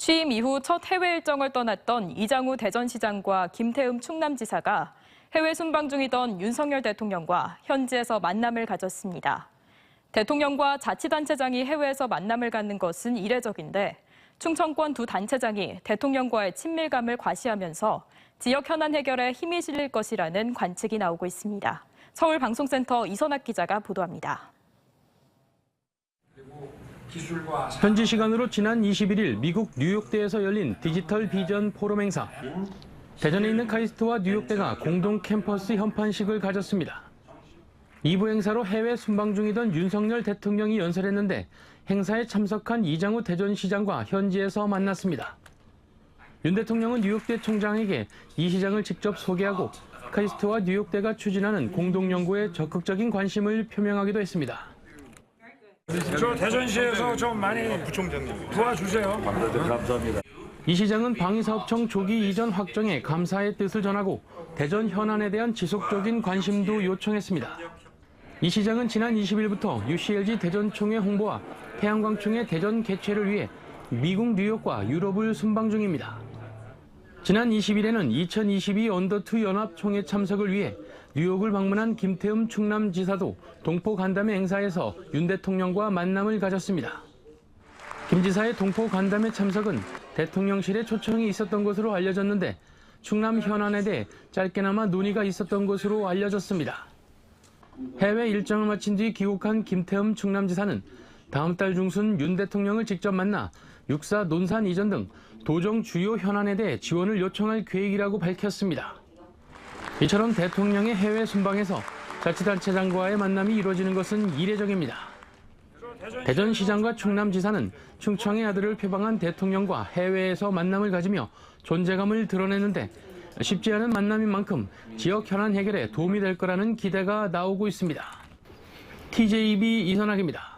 취임 이후 첫 해외 일정을 떠났던 이장우 대전시장과 김태흠 충남지사가 해외 순방 중이던 윤석열 대통령과 현지에서 만남을 가졌습니다. 대통령과 자치단체장이 해외에서 만남을 갖는 것은 이례적인데 충청권 두 단체장이 대통령과의 친밀감을 과시하면서 지역 현안 해결에 힘이 실릴 것이라는 관측이 나오고 있습니다. 서울방송센터 이선학 기자가 보도합니다. 현지 시간으로 지난 21일 미국 뉴욕대에서 열린 디지털 비전 포럼 행사. 대전에 있는 카이스트와 뉴욕대가 공동 캠퍼스 현판식을 가졌습니다. 2부 행사로 해외 순방 중이던 윤석열 대통령이 연설했는데 행사에 참석한 이장우 대전시장과 현지에서 만났습니다. 윤 대통령은 뉴욕대 총장에게 이 시장을 직접 소개하고 카이스트와 뉴욕대가 추진하는 공동연구에 적극적인 관심을 표명하기도 했습니다. 저 대전시에서 좀 많이 도와주세요. 이 시장은 방위사업청 조기 이전 확정에 감사의 뜻을 전하고 대전 현안에 대한 지속적인 관심도 요청했습니다. 이 시장은 지난 20일부터 UCLG 대전총회 홍보와 태양광총회 대전 개최를 위해 미국 뉴욕과 유럽을 순방 중입니다. 지난 20일에는 2022 언더2 연합총회 참석을 위해 뉴욕을 방문한 김태흠 충남지사도 동포 간담회 행사에서 윤 대통령과 만남을 가졌습니다. 김 지사의 동포 간담회 참석은 대통령실에 초청이 있었던 것으로 알려졌는데 충남 현안에 대해 짧게나마 논의가 있었던 것으로 알려졌습니다. 해외 일정을 마친 뒤 귀국한 김태흠 충남지사는 다음 달 중순 윤 대통령을 직접 만나 육사 논산 이전 등 도정 주요 현안에 대해 지원을 요청할 계획이라고 밝혔습니다. 이처럼 대통령의 해외 순방에서 자치단체장과의 만남이 이루어지는 것은 이례적입니다. 대전시장과 충남지사는 충청의 아들을 표방한 대통령과 해외에서 만남을 가지며 존재감을 드러내는데 쉽지 않은 만남인 만큼 지역 현안 해결에 도움이 될 거라는 기대가 나오고 있습니다. TJB 이선학입니다.